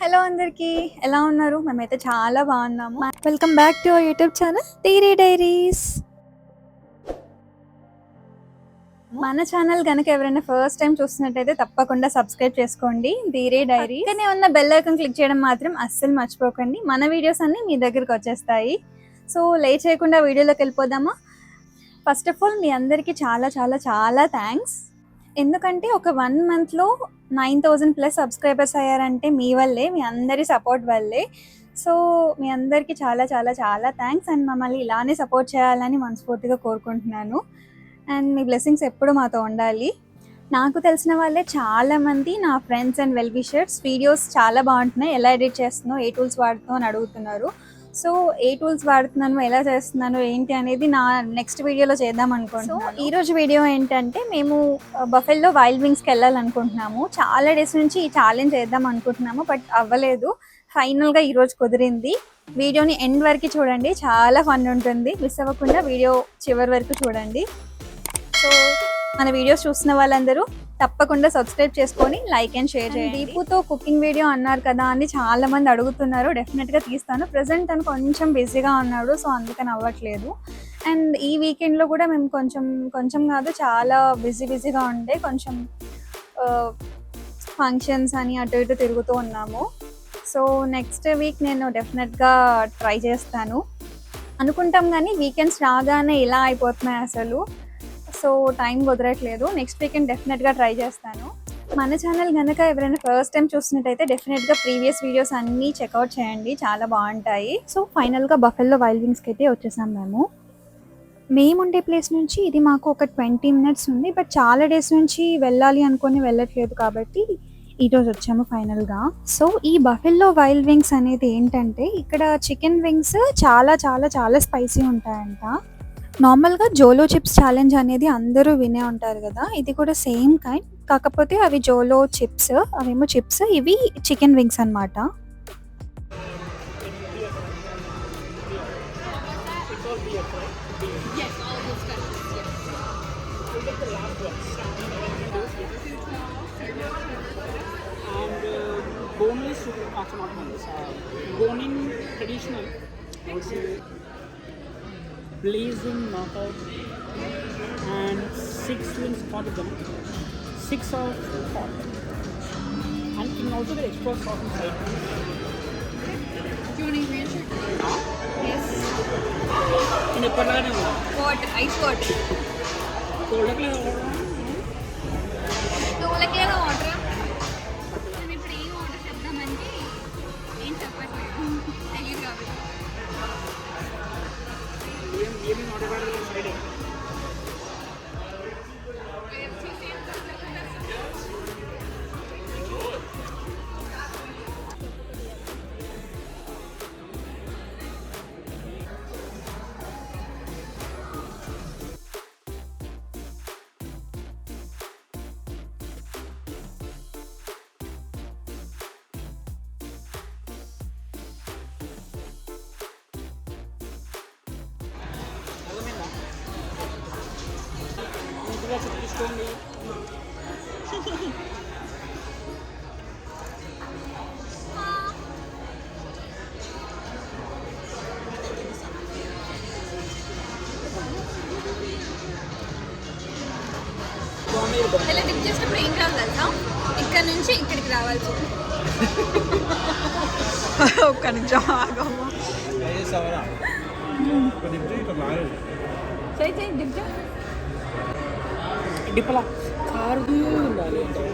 Hello అందరికీ. ఎలా ఉన్నారు? మేమైతే చాలా బాగున్నాము. Welcome back to our YouTube channel తీరీ diaries మన ఛానల్ కనుక ఎవరైనా ఫస్ట్ టైం చూస్తున్నట్టయితే తప్పకుండా సబ్స్క్రైబ్ చేసుకోండి ధీరే డైరీ కానీ ఉన్న బెల్ ఐకన్ క్లిక్ చేయడం మాత్రం అస్సలు మర్చిపోకండి. మన వీడియోస్ అన్నీ మీ దగ్గరికి వచ్చేస్తాయి. సో లే చేయకుండా వీడియోలోకి వెళ్ళిపోదామా? ఫస్ట్ ఆఫ్ ఆల్ మీ అందరికీ చాలా చాలా చాలా థ్యాంక్స్ ఎందుకంటే ఒక వన్ మంత్లో నైన్ థౌజండ్ ప్లస్ సబ్స్క్రైబర్స్ అయ్యారంటే మీ వల్లే మీ అందరి సపోర్ట్ వల్లే. సో మీ అందరికీ చాలా చాలా చాలా థ్యాంక్స్ అండ్ మమ్మల్ని ఇలానే సపోర్ట్ చేయాలని మనస్ఫూర్తిగా కోరుకుంటున్నాను. అండ్ మీ బ్లెస్సింగ్స్ ఎప్పుడు మాతో ఉండాలి. నాకు తెలిసిన వాళ్ళే చాలామంది నా friends and well wishers videos చాలా బాగుంటున్నాయి ఎలా ఎడిట్ చేస్తున్నావు ఏ టూల్స్ వాడుతున్నావు అని అడుగుతున్నారు. సో ఏ టూల్స్ వాడుతున్నాను ఎలా చేస్తున్నాను ఏంటి అనేది నా నెక్స్ట్ వీడియోలో చేద్దాం అనుకుంటున్నాను. ఈ రోజు వీడియో ఏంటంటే మేము బఫెల్లో వైల్డ్ వింగ్స్కి వెళ్ళాలనుకుంటున్నాము. చాలా డేస్ నుంచి ఈ ఛాలెంజ్ చేద్దాం అనుకుంటున్నాము బట్ అవ్వలేదు. ఫైనల్గా ఈరోజు కుదిరింది. వీడియోని ఎండ్ వరకు చూడండి. చాలా ఫన్ ఉంటుంది. మిస్ అవ్వకుండా వీడియో చివరి వరకు చూడండి. సో మన వీడియోస్ చూస్తున్న వాళ్ళందరూ తప్పకుండా సబ్స్క్రైబ్ చేసుకొని లైక్ అండ్ షేర్ చేయండి. దీపుతో కుకింగ్ వీడియో అన్నారు కదా అని చాలా మంది అడుగుతున్నారు. డెఫినెట్గా తీస్తాను. ప్రజెంట్ తను కొంచెం బిజీగా ఉన్నాడు సో అందుకని అవ్వట్లేదు అండ్ ఈ వీకెండ్లో కూడా మేము కొంచెం కొంచెం కాదు చాలా బిజీ బిజీగా ఉండే కొంచెం ఫంక్షన్స్ అని అటు ఇటు తిరుగుతూ ఉన్నాము. సో నెక్స్ట్ వీక్ నేను డెఫినెట్గా ట్రై చేస్తాను. అనుకుంటాం కానీ వీకెండ్స్ రాగానే ఇలా అయిపోతున్నాయి అసలు. సో టైం కుదరట్లేదు. నెక్స్ట్ వీకెండ్ డెఫినెట్గా ట్రై చేస్తాను. మన ఛానల్ కనుక ఎవరైనా ఫస్ట్ టైం చూసినట్టయితే డెఫినెట్గా ప్రీవియస్ వీడియోస్ అన్నీ చెక్అవుట్ చేయండి. చాలా బాగుంటాయి. సో ఫైనల్గా బఫెల్లో వైల్డ్ వింగ్స్కి అయితే వచ్చేసాం మేము. మేము ఉండే ప్లేస్ నుంచి ఇది మాకు ఒక ట్వంటీ మినిట్స్ ఉంది. బట్ చాలా డేస్ నుంచి వెళ్ళాలి అనుకుని వెళ్ళట్లేదు కాబట్టి ఈరోజు వచ్చాము ఫైనల్గా. సో ఈ బఫెల్లో వైల్డ్ వింగ్స్ అనేది ఏంటంటే ఇక్కడ చికెన్ వింగ్స్ చాలా చాలా చాలా స్పైసీ ఉంటాయంట. నార్మల్గా జోలో చిప్స్ ఛాలెంజ్ అనేది అందరూ వినే ఉంటారు కదా ఇది కూడా సేమ్ కైండ్. కాకపోతే అవి జోలో చిప్స్ అవేమో చిప్స్ ఇవి చికెన్ వింగ్స్ అన్నమాట. Boneless bone in traditional blazing knockout, and six wings for the gun, six of four. and you can also get extra sauce inside. Do you want to green shirt? Yes. In a parlana, Water, ice water. cold నీట్గా చుట్టించుకోండి బాగున్నాయి కదా? ఇలా tip చేసినప్పుడు ఏం కావాలి తెలుసా ఇక్కడ నుంచి ఇక్కడికి రావాల్సి ఒక్క నిమిషం ఆగము చేయి చేయి డిప్ చేయి డిప్పలా కారుది ఉండాలి అంటే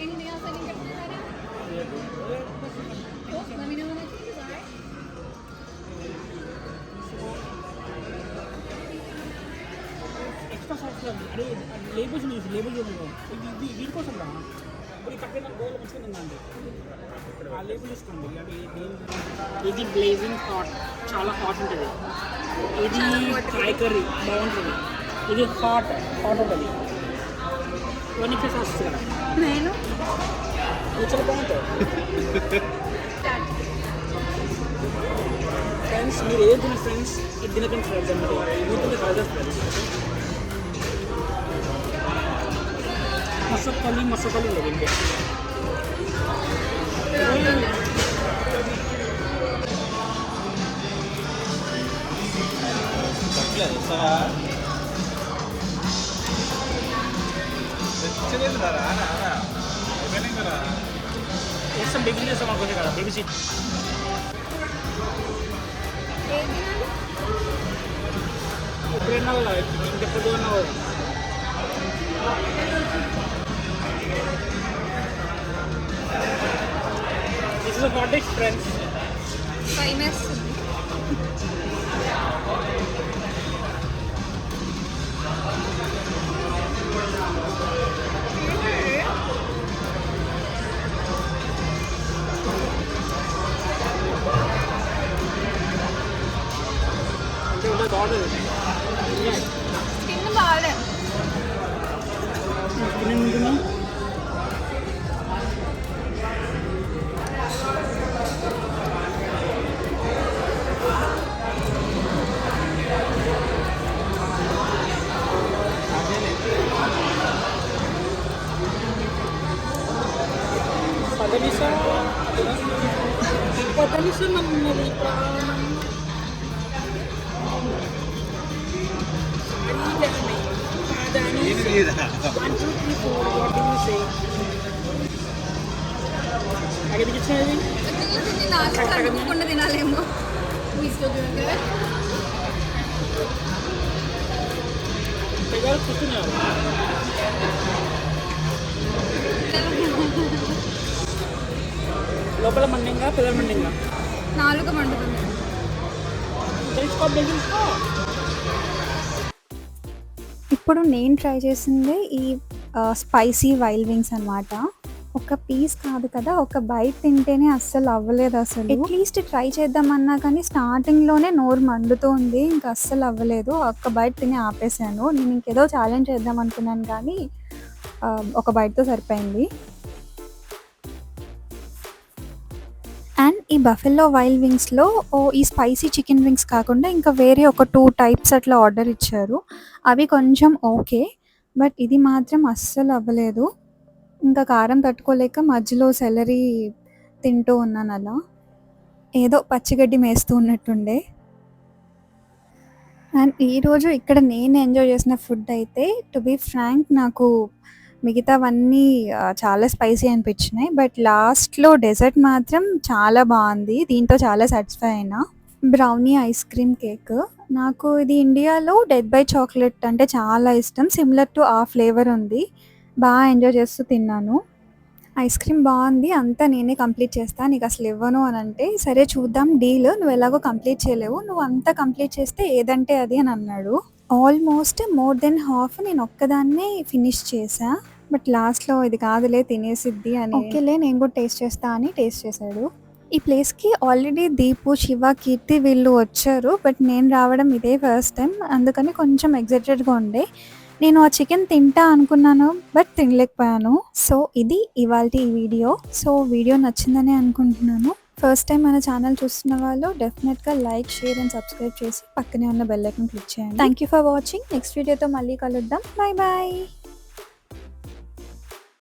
Anything else I need to get from that? Cool. Let me know when I change, alright? Extra sauce అదే లేబుల్స్ చూసి లేబుల్ చూడండి ఇది ఇది దీనికోసం రా ఇప్పుడు ఈ పక్కన గోల్ మంచిగా ఉందండి ఆ లేబుల్ ఇస్తుంది అది దేని- ఇది బ్లేజింగ్ హాట్ చాలా హాట్ ఉంటుంది. ఇది ఫ్రై కర్రీ బాగుంటుంది. ఇది హాట్ హాట్ ఉంటుంది. ఇవన్నీ సాస్ కదా. నేను? ఇది చాలా బాగుంటుంది ఫ్రెండ్స్ మీరు ఏం తిన ఫ్రెండ్స్ ఇది తినకండి ఫ్రెండ్స్ అంటే మీరు తింటే కాదు ఫ్రెండ్స్ మసక్కలి మసక్కలు ఉండదు ఇంకే వేస్తాం బేబీ చేస్తాం అనుకుంటే కదా బేబీ సీట్ ఇప్పుడు ఎన్నావు కదా ఇంకెప్పుడు ఉన్నావు Thanks friends. పదనిస పదనిస నన్నది ప్రాణం One, two, three, four. What do you say? అక్కడికి ఇచ్చినది అనుకోకుండా తినాలేమో పెద్దలు కూర్చున్నారు లోపల మండింగా పిల్లల మండింగా? నాలుగు మండుతుంది. తెలుసుకో తెలుసుకో ఇప్పుడు నేను ట్రై చేసింది ఈ స్పైసీ వైల్డ్ వింగ్స్ అన్నమాట. ఒక పీస్ కాదు కదా ఒక బైట్ తింటేనే అస్సలు అవ్వలేదు అసలు. అట్లీస్ట్ ట్రై చేద్దామన్నా కానీ స్టార్టింగ్లోనే నోరు మండుతుంది ఇంకా అస్సలు అవ్వలేదు. ఒక్క బైట్ తిని ఆపేసాను నేను ఇంకేదో ఛాలెంజ్ చేద్దాం అనుకున్నాను కానీ ఒక బైట్తో సరిపోయింది. ఈ బఫెల్లో వైల్డ్ వింగ్స్లో ఓ ఈ స్పైసీ చికెన్ వింగ్స్ కాకుండా ఇంకా వేరే ఒక టూ టైప్స్ అట్లా ఆర్డర్ ఇచ్చారు. అవి కొంచెం ఓకే బట్ ఇది మాత్రం అస్సలు అవ్వలేదు. ఇంకా కారం తట్టుకోలేక మధ్యలో సెలరీ తింటూ ఉన్నాను అలా. ఏదో పచ్చిగడ్డి మేస్తూ ఉన్నట్టుండే. అండ్ ఈరోజు ఇక్కడ నేను ఎంజాయ్ చేసిన ఫుడ్ అయితే టు బీ ఫ్రాంక్ నాకు మిగతావన్నీ చాలా స్పైసీ అనిపించినాయి. బట్ లాస్ట్లో డెజర్ట్ మాత్రం చాలా బాగుంది. దీంతో చాలా సాటిస్ఫై అయినా. Brownie ice cream cake. నాకు ఇది ఇండియాలో డెడ్ బై చాక్లెట్ అంటే చాలా ఇష్టం. సిమిలర్ టు ఆ ఫ్లేవర్ ఉంది. బాగా ఎంజాయ్ చేస్తూ తిన్నాను. ఐస్ క్రీమ్ బాగుంది. అంతా నేనే కంప్లీట్ చేస్తాను నీకు అసలు ఇవ్వను అని అంటే సరే చూద్దాం డీల్. నువ్వు ఎలాగో కంప్లీట్ చేయలేవు. నువ్వు అంతా కంప్లీట్ చేస్తే ఏదంటే అది అని అన్నాడు. ఆల్మోస్ట్ మోర్ దెన్ హాఫ్ నేను ఒక్కదాన్నే ఫినిష్ చేశాను బట్ లాస్ట్లో ఇది కాదులే తినేసిద్ది అని. ఓకేలే నేను కూడా టేస్ట్ చేస్తా అని టేస్ట్ చేశాడు. ఈ ప్లేస్కి ఆల్రెడీ దీపు శివ కీర్తి వీళ్ళు వచ్చారు బట్ నేను రావడం ఇదే ఫస్ట్ టైం. అందుకని కొంచెం ఎగ్జైటెడ్గా ఉండే. నేను ఆ చికెన్ తింటా అనుకున్నాను బట్ తినలేకపోయాను. సో ఇది ఇవాళ ఈ వీడియో. సో వీడియో నచ్చిందని అనుకుంటున్నాను. ఫస్ట్ టైం మన ఛానల్ చూస్తున్న వాళ్ళు డెఫినెట్గా లైక్ షేర్ అండ్ సబ్స్క్రైబ్ చేసి పక్కనే ఉన్న బెల్ ఐకన్ క్లిక్ చేయండి. Thank you for watching next వీడియోతో మళ్ళీ కలుద్దాం. Bye bye